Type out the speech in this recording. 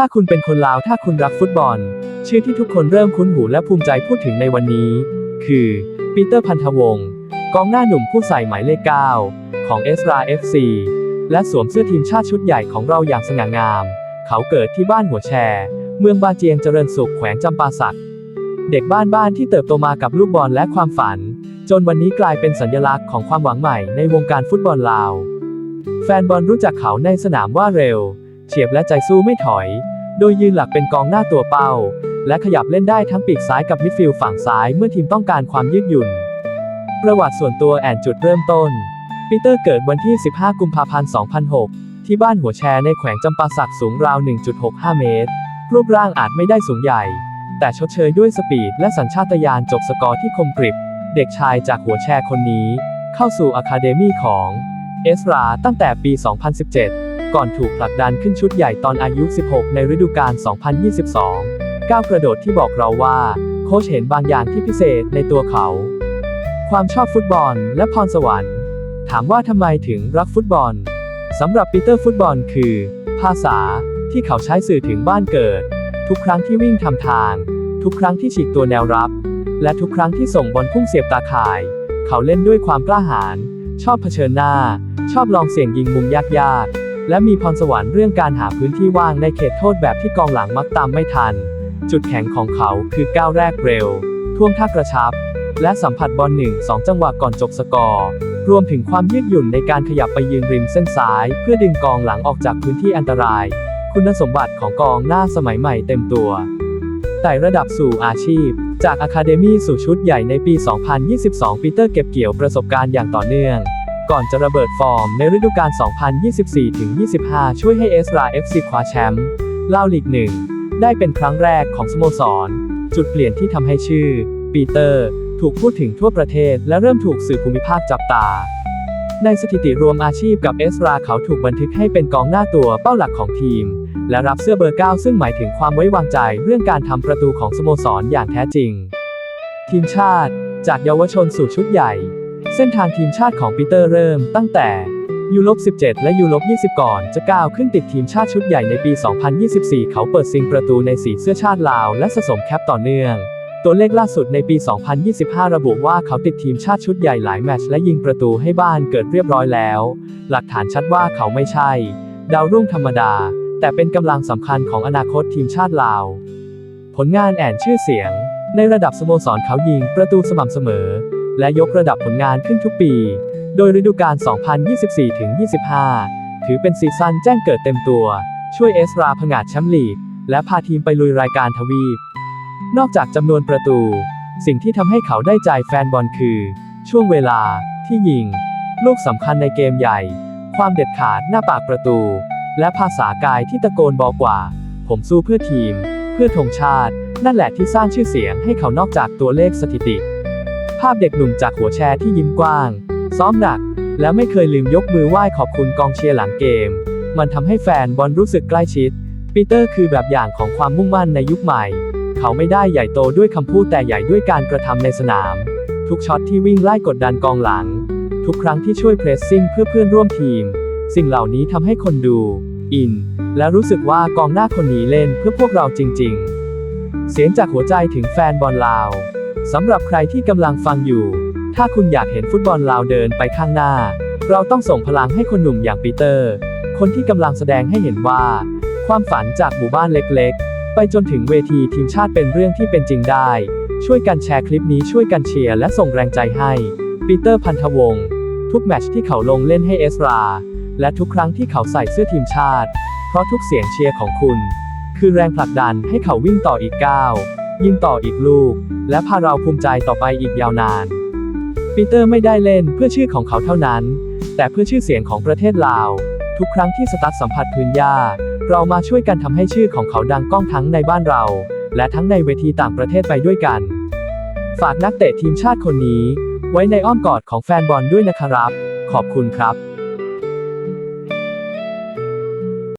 ถ้าคุณเป็นคนลาวถ้าคุณรักฟุตบอล ชื่อที่ทุกคนเริ่มคุ้นหูและภูมิใจพูดถึงในวันนี้ คือปีเตอร์พันธวงศ์กองหน้าหนุ่มผู้ใส่หมายเลข 9 ของเอสราเอฟซีและสวมเสื้อทีมชาติชุดใหญ่ของเราอย่างสง่างาม เขาเกิดที่บ้านหัวแช เมืองบาเจียงเจริญสุขแขวงจำปาสัก เด็กบ้านบ้านที่เติบโตมากับลูกบอลและความฝัน จนวันนี้กลายเป็นสัญลักษณ์ของความหวังใหม่ในวงการฟุตบอลลาว แฟนบอลรู้จักเขาในสนามว่าเร็ว เฉียบและใจสู้ไม่ถอย โดยยืนหลักเป็นกองหน้าตัวเป้า และขยับเล่นได้ทั้งปีกซ้ายกับมิดฟิลด์ฝั่งซ้ายเมื่อทีมต้องการความยืดหยุ่น ประวัติส่วนตัวแอนจุดเริ่มต้น ปีเตอร์เกิดวันที่ 15 กุมภาพันธ์ 2006 ที่บ้านหัวแชในแขวงจำปาสักสูงราว 1.65 เมตร รูปร่างอาจไม่ได้สูงใหญ่ แต่ชดเชยด้วยสปีดและสัญชาตญาณจบสกอร์ที่คมกริบ เด็กชายจากหัวแชคนนี้ เข้าสู่อะคาเดมี่ของเอสราตั้งแต่ปี 2017 ก่อนถูกผลักดันขึ้นชุดใหญ่ตอนอายุ 16 ในฤดูกาล 2022 ก้าวกระโดดที่บอกเราว่า โค้ชเห็นบางอย่างที่พิเศษในตัวเขา ความชอบฟุตบอลและพรสวรรค์ ถามว่าทำไมถึงรักฟุตบอลสำหรับปีเตอร์ฟุตบอลคือ ภาษาที่เขาใช้สื่อถึงบ้านเกิด ทุกครั้งที่วิ่งทำทาง ทุกครั้งที่ฉีกตัวแนวรับ และทุกครั้งที่ส่งบอลพุ่งเสียบตาข่าย เขาเล่นด้วยความกล้าหาญชอบเผชิญหน้า ชอบลองเสี่ยงยิงมุมยากๆ และมีพรสวรรค์เรื่องการหาพื้นที่ว่างในเขตโทษแบบที่กองหลังมักตามไม่ทัน จุดแข็งของเขาคือก้าวแรกเร็ว ท่วงท่ากระชับ และสัมผัสบอลหนึ่งสองจังหวะก่อนจบสกอร์ รวมถึงความยืดหยุ่นในการขยับไปยืนริมเส้นซ้าย เพื่อดึงกองหลังออกจากพื้นที่อันตราย คุณสมบัติของกองหน้าสมัยใหม่เต็มตัวไต่ระดับสู่อาชีพ จากอะคาเดมี่สู่ชุดใหญ่ในปี 2022 ปีเตอร์เก็บเกี่ยวประสบการณ์อย่างต่อเนื่อง ก่อนจะระเบิดฟอร์มในฤดูกาล 2024-25 ช่วยให้เอสราเอฟซีคว้าแชมป์ลาวลีกหนึ่งได้เป็นครั้งแรกของสโมสร จุดเปลี่ยนที่ทำให้ชื่อ ปีเตอร์ ถูกพูดถึงทั่วประเทศและเริ่มถูกสื่อภูมิภาคจับตา ในสถิติรวมอาชีพกับเอสราเขาถูกบันทึกให้เป็นกองหน้าตัวเป้าหลักของทีม และรับเสื้อเบอร์ 9 ซึ่งหมายถึงความไว้วางใจเรื่องการทำประตูของสโมสรอย่างแท้จริง ทีมชาติ จากเยาวชนสู่ชุดใหญ่ เส้นทางทีมชาติของปีเตอร์เริ่มตั้งแต่ยูโร17 และยูโร20 ก่อน จะก้าวขึ้นติดทีมชาติชุดใหญ่ในปี 2024 เขาเปิดซิงประตูในสีเสื้อชาติลาว และสะสมแคปต่อเนื่อง ตัวเลขล่าสุดในปี 2025 ระบุว่าเขาติดทีมชาติชุดใหญ่หลายแมตช์และยิงประตูให้บ้านเกิดเรียบร้อยแล้ว หลักฐานชัดว่าเขาไม่ใช่ ดาวรุ่งธรรมดา แต่เป็นกำลังสำคัญของอนาคตทีมชาติลาว ผลงานแอนชื่อเสียง ในระดับสโมสรเขายิงประตูสม่ำเสมอ และยกระดับผลงานขึ้นทุกปี โดยฤดูกาล 2024-25 ถือเป็นซีซั่นแจ้งเกิดเต็มตัว ช่วยเอสราผงาดแชมป์ลีก และพาทีมไปลุยรายการทวีป นอกจากจำนวนประตู สิ่งที่ทำให้เขาได้ใจแฟนบอลคือ ช่วงเวลาที่ยิง ลูกสำคัญในเกมใหญ่ ความเด็ดขาดหน้าปากประตู และภาษากายที่ตะโกนบอกว่า ผมสู้เพื่อทีม เพื่อธงชาติ นั่นแหละที่สร้างชื่อเสียงให้เขานอกจากตัวเลขสถิติ ภาพเด็กหนุ่มจากหัวแชร์ที่ยิ้มกว้าง ซ้อมหนัก และไม่เคยลืมยกมือไหว้ขอบคุณกองเชียร์หลังเกม มันทำให้แฟนบอลรู้สึกใกล้ชิด ปีเตอร์คือแบบอย่างของความมุ่งมั่นในยุคใหม่ เขาไม่ได้ใหญ่โตด้วยคำพูดแต่ใหญ่ด้วยการกระทำในสนาม ทุกช็อตที่วิ่งไล่กดดันกองหลัง ทุกครั้งที่ช่วยเพรสซิ่งเพื่อเพื่อนร่วมทีม สิ่งเหล่านี้ทำให้คนดู อิน และรู้สึกว่ากองหน้าคนนี้เล่นเพื่อพวกเราจริง ๆ เสียงจากหัวใจถึงแฟนบอลลาว สำหรับใครที่กำลังฟังอยู่ ถ้าคุณอยากเห็นฟุตบอลลาวเดินไปข้างหน้า เราต้องส่งพลังให้คนหนุ่มอย่างปีเตอร์ คนที่กำลังแสดงให้เห็นว่า ความฝันจากหมู่บ้านเล็กๆ ไปจนถึงเวทีทีมชาติเป็นเรื่องที่เป็นจริงได้ ช่วยกันแชร์คลิปนี้ช่วยกันเชียร์และส่งแรงใจให้ปีเตอร์พันธวงศ์ทุกแมตช์ที่เขาลงเล่นให้เอสรา และทุกครั้งที่เขาใส่เสื้อทีมชาติ เพราะทุกเสียงเชียร์ของคุณ คือแรงผลักดันให้เขาวิ่งต่ออีกก้าว ยิงต่ออีกลูก และพาเราภูมิใจต่อไปอีกยาวนาน ปีเตอร์ไม่ได้เล่นเพื่อชื่อของเขาเท่านั้น แต่เพื่อชื่อเสียงของประเทศลาว ทุกครั้งที่สตัดสัมผัสพื้นหญ้า เรามาช่วยกันทำให้ชื่อของเขาดังก้องทั้งในบ้านเรา และทั้งในเวทีต่างประเทศไปด้วยกัน ฝากนักเตะทีมชาติคนนี้ ไว้ในอ้อมกอดของแฟนบอลด้วยนะครับ ขอบคุณครับ